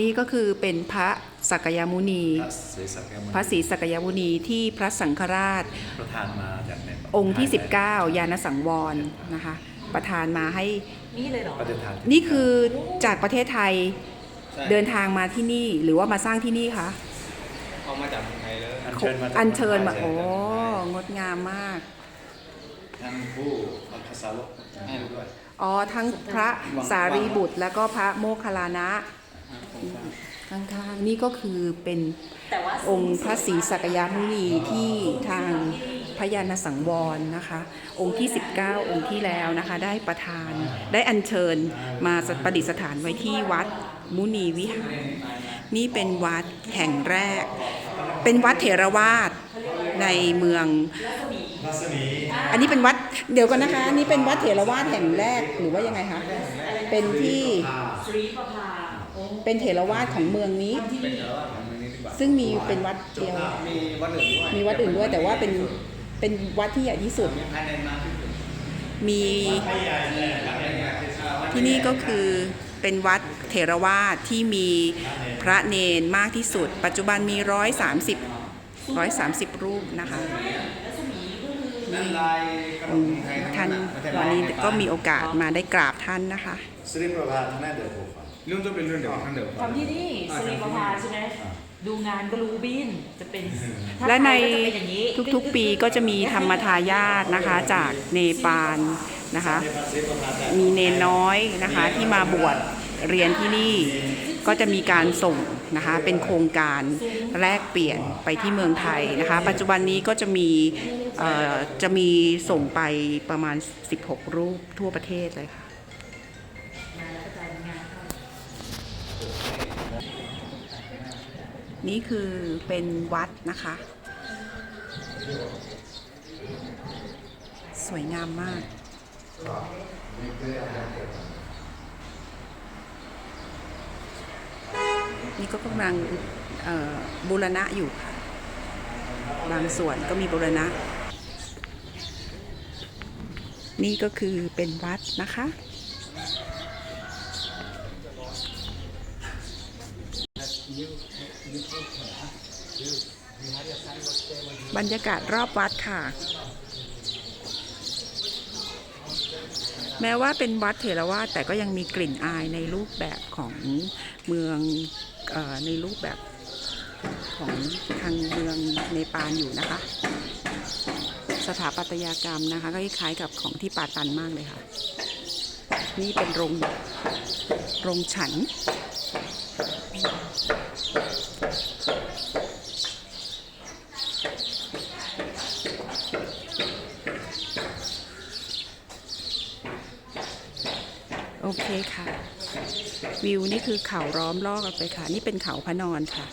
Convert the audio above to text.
นี่ก็คือเป็นพระสักยมุนีพระศรีสักยมุนี พระศรีสักยมุนีที่พระสังฆราช ประทานมาจากในองค์ที่ 19 ยานสังวรนะคะ ประทานมาให้ นี่เลยเหรอประทานนี่คือจากประเทศไทยใช่เดินทางมาที่นี่หรือว่ามาสร้างที่นี่คะเอามาจากเมืองไทยเลยอัญเชิญมาจากอัญเชิญมามืโอ้งไทยงดงามมากท่านผู้อัคสาวกให้ด้วยอ๋อทั้งพระสารีบุตร แล้วก็พระโมคคัลลานะ ข้างๆนี่ก็คือเป็นแต่ว่าองค์พระศรีสักยมุนีที่ทางพระยานสังวรนะคะ องค์ที่ 19 องค์ที่แล้วนะคะ ได้ประทานได้อัญเชิญมาประดิษฐานไว้ที่วัดมุนีวิหาร นี่เป็นวัดแห่งแรก เป็นวัดเถรวาทในเมือง อันนี้เป็นวัดเดี๋ยวกันนะคะอันนี่เป็นวัดเถรวาทแห่งแรกหรือว่ายังไงคะเป็นที่ สรีประภาโอ้เป็นเถรวาทของเมืองนี้ เป็นเออของเมืองนี้ดีกว่าซึ่งมีเป็นวัดเดียว มีวัดอื่นด้วยมีวัดอื่นด้วยแต่ว่าเป็นเป็นวัดที่ใหญ่ที่สุด มีภายในมาที่สุดมีที่นี่ก็คือเป็นวัดเถรวาทที่มีพระเนนมากที่สุด ปัจจุบันมีร้อยสามสิบร้อยสามสิบรูปนะคะนี่ลายกระดอืงมไทยท่านไม่ใช่วันนี้ก็มีโอกาสมาได้กราบท่านนะคะ สริประภาธนาเดือดโฟัง เรื่องต้องเป็นเรื่องเดียวกันเดียวกันทำที่นี่สรีประภาใช่ไหมดูงานก็รู้บินจะเป็นถ้าและในไทยก็จะเป็นอย่างนี้ทุกๆปีก็จะมีธรรมทายาทนะคะจากเนปาลนะคะ มีเนนน้อยนะคะที่มาบวชเรียนที่นี่ก็จะมีการส่งนะคะเป็นโครงการแลกเปลี่ยนไปที่เมืองไทยนะคะ ปัจจุบันนี้ก็จะมีเอ่อจะมีส่งไปประมาณ 16 รูปทั่วประเทศเลยค่ะ นี่คือเป็นวัดนะคะ สวยงามมาก นี่ก็กำลังบูรณะอยู่ค่ะ บางส่วนก็มีบูรณะ นี่ก็คือเป็นวัดนะคะ บรรยากาศรอบวัดค่ะ แม้ว่าเป็นวัดเถรวาทแต่ก็ยังมีกลิ่นอายในรูปแบบของเมืองอในรูปแบบของทางเมืองเนปาลอยู่นะคะ สถาปัตยกรรมนะคะ ก็คล้ายกับของที่ปาตันมากเลยค่ะ นี่เป็นโรงโรงฉัน โอเคค่ะ วิวนี่คือเขาล้อมรอบกันไปค่ะ นี่เป็นเขาพระนอนค่ะ